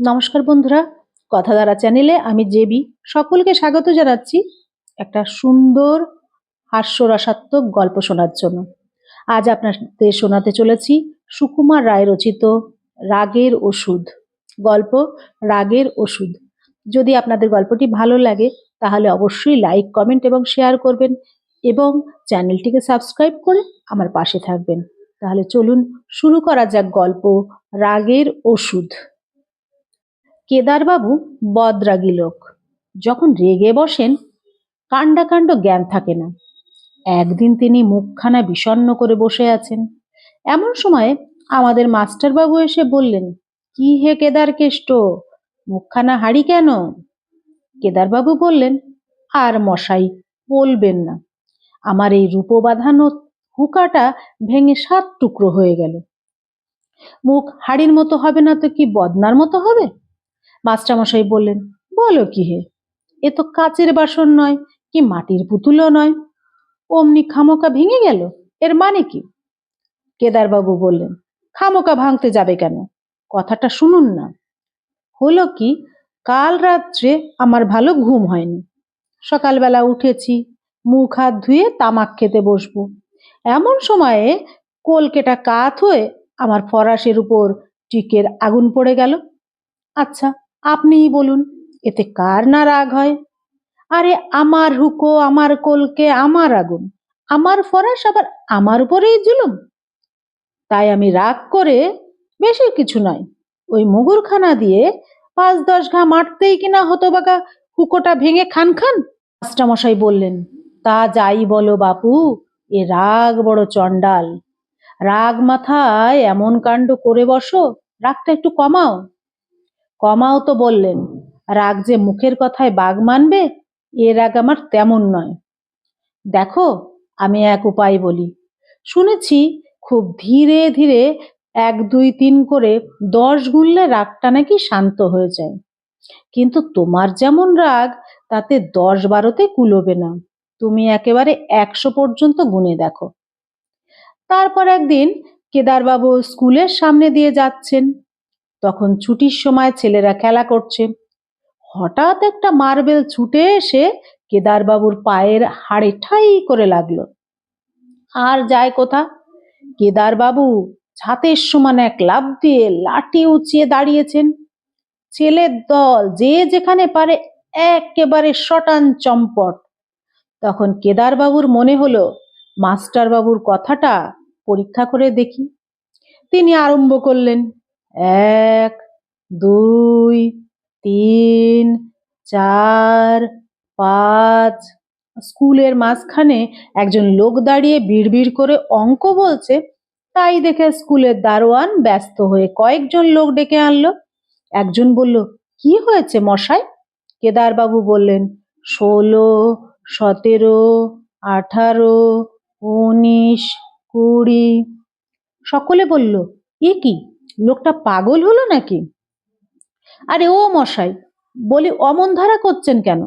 নমস্কার বন্ধুরা, কথাধারা চ্যানেলে আমি জেবি। সকলকে স্বাগত জানাচ্ছি একটা সুন্দর হাস্যরসাত্মক গল্প শোনার জন্য। আজ আপনাদের শোনাতে চলেছি সুকুমার রায় রচিত রাগের ওষুধ। গল্প রাগের ওষুধ। যদি আপনাদের গল্পটি ভালো লাগে, তাহলে অবশ্যই লাইক, কমেন্ট এবং শেয়ার করবেন এবং চ্যানেলটিকে সাবস্ক্রাইব করে আমার পাশে থাকবেন। তাহলে চলুন শুরু করা যাক গল্প রাগের ওষুধ। কেদারবাবু বদরাগী লোক। যখন রেগে বসেন, কাণ্ডাকাণ্ড জ্ঞান থাকে না। একদিন তিনি মুখখানা বিষণ্ণ করে বসে আছেন। এমন সময় আমাদের মাস্টারবাবু এসে বললেন, কি হে কেদার কেষ্ট মুখখানা হাড়ি কেন? কেদারবাবু বললেন, আর মশাই, বলবেন না। আমার এই রূপ বাঁধানো হুকাটা ভেঙে সাত টুকরো হয়ে গেল। মুখ হাড়ির মতো হবে না তো কি বদনার মতো হবে? মাস্টারমশাই বললেন, বলো কি হে, এ তো কাচের বাসন নয় কি মাটির পুতুলও নয়? অমনি খামোকা ভেঙে গেল, এর মানে কি? কেদারবাবু বললেন, খামোকা ভাঙতে যাবে কেন? কথাটা শুনুন না। হলো কি, কাল রাত্রে আমার ভালো ঘুম হয়নি। সকালবেলা উঠেছি, মুখ হাত ধুয়ে তামাক খেতে বসবো। এমন সময়ে কলকেটা কাত হয়ে আমার ফরাসের উপর টিকের আগুন পড়ে গেল। আচ্ছা আপনিই বলুন, এতে কার না রাগ হয়? আরে, আমার হুকো আমার কলকে, আমার আগুন, আমার ফরাস, আবার আমার উপরেই জুলুম। তাই আমি রাগ করে বেশি কিছু নয়, ওই মুগুরখানা দিয়ে পাঁচ দশ ঘা মারতেই কিনা হতবাগা হুকোটা ভেঙে খান খান। মাস্টারমশাই বললেন, তা যাই বলো বাপু, এ রাগ বড় চণ্ডাল। রাগ মাথায় এমন কাণ্ড করে বসো, রাগটা একটু কমাও। কমাও তো বললেন, রাগ যে মুখের কথায় বাঘ মানবে, এ রাগ আমার তেমন নয়। দেখো, আমি এক উপায় বলি। শুনেছি, খুব ধীরে ধীরে এক দুই তিন করে দশ গুনলে রাগটা নাকি শান্ত হয়ে যায়। কিন্তু তোমার যেমন রাগ, তাতে দশ বারোতে কুলোবে না। তুমি একেবারে একশো পর্যন্ত গুনে দেখো। তারপর একদিন কেদারবাবু স্কুলের সামনে দিয়ে যাচ্ছেন। তখন ছুটির সময় ছেলেরা খেলা করছে। হঠাৎ একটা মার্বেল ছুটে এসে কেদারবাবুর পায়ের হাড়ে ঠাই করে লাগল। আর যায় কোথা? কেদারবাবু ছাতের সমান এক লাফ দিয়ে লাঠি উঁচিয়ে দাঁড়িয়েছেন। ছেলের দল যে যেখানে পারে একেবারে শটান চম্পট। তখন কেদারবাবুর মনে হলো, মাস্টারবাবুর কথাটা পরীক্ষা করে দেখি। তিনি আরম্ভ করলেন এক, দুই, তিন, চার, পাঁচ। স্কুলের মাঝখানে একজন লোক দাঁড়িয়ে বিড়বিড় করে অঙ্ক বলছে। তাই দেখে স্কুলের দারোয়ান ব্যস্ত হয়ে কয়েকজন লোক ডেকে আনলো। একজন বলল, কি হয়েছে মশাই? কেদারবাবু বললেন, ষোলো, সতেরো, আঠারো, উনিশ, কুড়ি। সকলে বলল, এ কি? লোকটা পাগল হলো নাকি? আরে ও মশাই, বলি অমন ধারা করছেন কেন?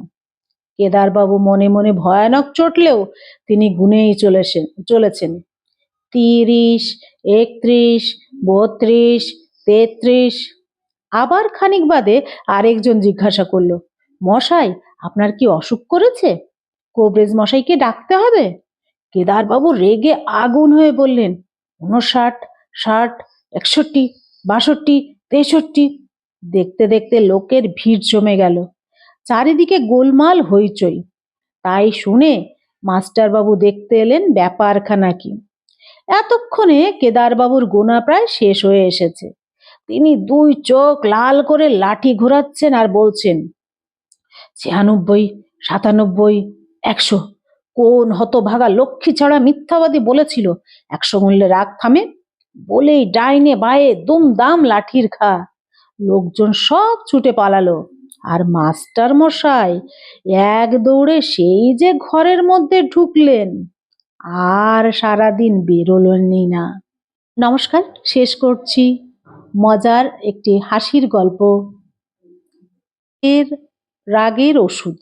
কেদারবাবু মনে মনে ভয়ানক চটলেও তিনি গুনেই চলেছেন চলেছেন। তিরিশ, একত্রিশ, বত্রিশ, তেত্রিশ। আবার খানিক বাদে আরেকজন জিজ্ঞাসা করল, মশাই, আপনার কি অসুখ করেছে? কোবরেজ মশাইকে ডাকতে হবে? কেদারবাবু রেগে আগুন হয়ে বললেন, উনষাট, ষাট একষট্টি, বাষট্টি, তেষট্টি। দেখতে দেখতে লোকের ভিড় জমে গেল। চারিদিকে গোলমাল হইচই। তাই শুনে মাস্টারবাবু দেখতে এলেন ব্যাপারখানা কি। এতক্ষণে কেদারবাবুর গোনা প্রায় শেষ হয়ে এসেছে। তিনি দুই চোখ লাল করে লাঠি ঘোরাচ্ছেন আর বলছেন, ছিয়ানব্বই, সাতানব্বই, একশো। কোন হতভাগা লক্ষ্মী ছাড়া মিথ্যাবাদী বলেছিল, একশো মূল্যে রাগ থামে। বলেই ডাইনে বায়ে দুম দাম লাঠির খা। লোকজন সব ছুটে পালালো। আর মাস্টার মশাই এক দৌড়ে সেই যে ঘরের মধ্যে ঢুকলেন, আর সারাদিন বেরোলেনই না। নমস্কার, শেষ করছি মজার একটি হাসির গল্প। এর রাগের ওষুধ।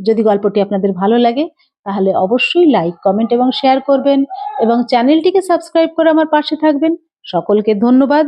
যদি গল্পটি আপনাদের ভালো লাগে, তাহলে অবশ্যই লাইক কমেন্ট এবং শেয়ার করবেন এবং চ্যানেলটিকে সাবস্ক্রাইব করে আমার পাশে থাকবেন। সকলকে ধন্যবাদ।